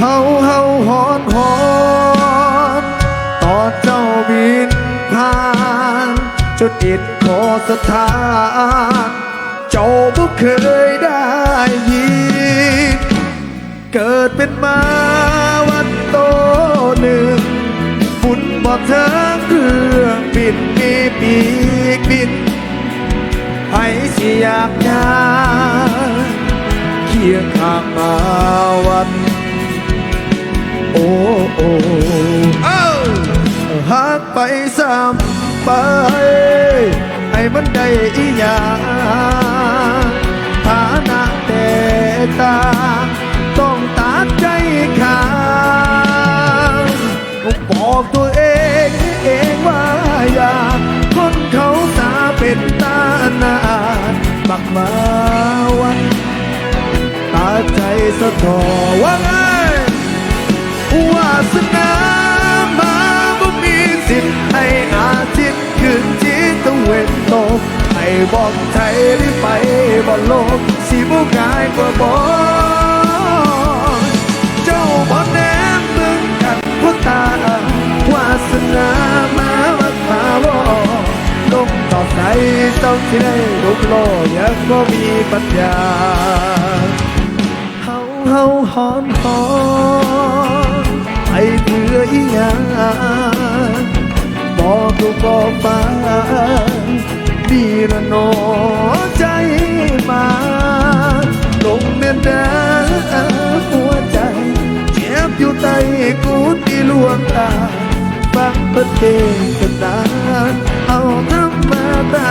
เฮาเฮาหอนหอนตอนเจ้าบินผ่านจนอิดขอสถาน เจ้าบ่เคยได้ยิน เกิดเป็นมาวันโตหนึ่งฝุ่นบ่เทิงเครื่องบินมีปีกบินให้สิอยากยากเคียงข้างมาวัน หากไปซ้ำไปให้มันได้อีหยังฐานะแต่ตา ต้องตัดใจขาดบอกตัวเองเองว่าอยากคนเขาตาเป็นตาหนาบักมาวันตาใจสะท้อว่าไงวา สนามาบ่มีสิทธิ์ให้อาทิตย์ขึ้นจีตะเวนตกให้บอกใจได้ไปบ่โลกสิบ่ง่ายกว่าบอกเจ้าบ่แนมเบิ่งกันพราะตาวาสนามาวัดมาบ่ลงต่อใจเจ้าที่ได้ลุกโลยังบ่มีปัญญาเฮาเฮาหอนหอน ไปเพื่ออีหยังบอกลูกบอกฟ้าดีละหนอใจมาลงเน้นดาหัวใจเจ็บอยู่ใต้กูที่ลวงตาฟังประเทศนานเอาธรรมดา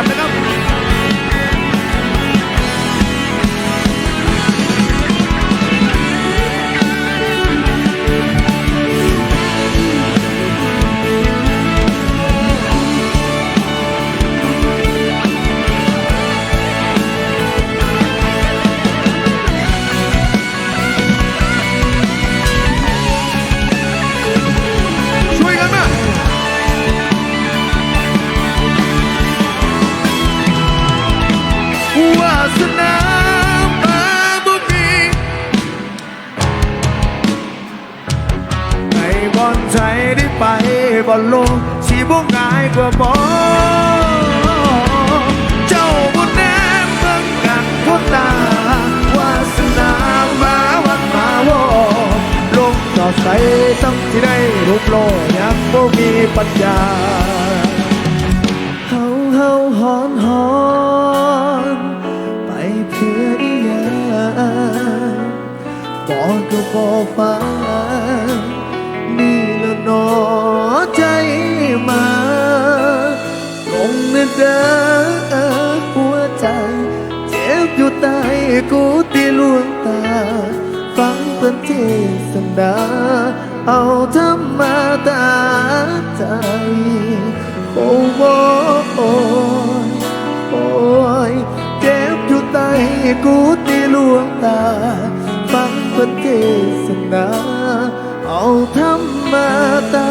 าน ในบอลใจได้ไปบอลลกสีบุกง่ายกว่าบอเจ้าบุญแนมเมืองกันพุทธาวาสนามาวัดมาวอลงต่อใส่ต้องที่ได้รูปโลยังบ่มีปัญญาเฮาเฮาหอนหอนไปเพื่ออีหยังบอกก็บอกฟ้า เนื้อเด้อหัวใจ เจ็บอยู่ใต้กูที่ลวงตา ฟังเป็นเทศนาเอาธรรมตาใจ โอ้โหโอ้ยโอ้ยเจ็บอยู่ใต้กูที่ลวงตา ฟังเป็นเทศนาเอาธรรมตา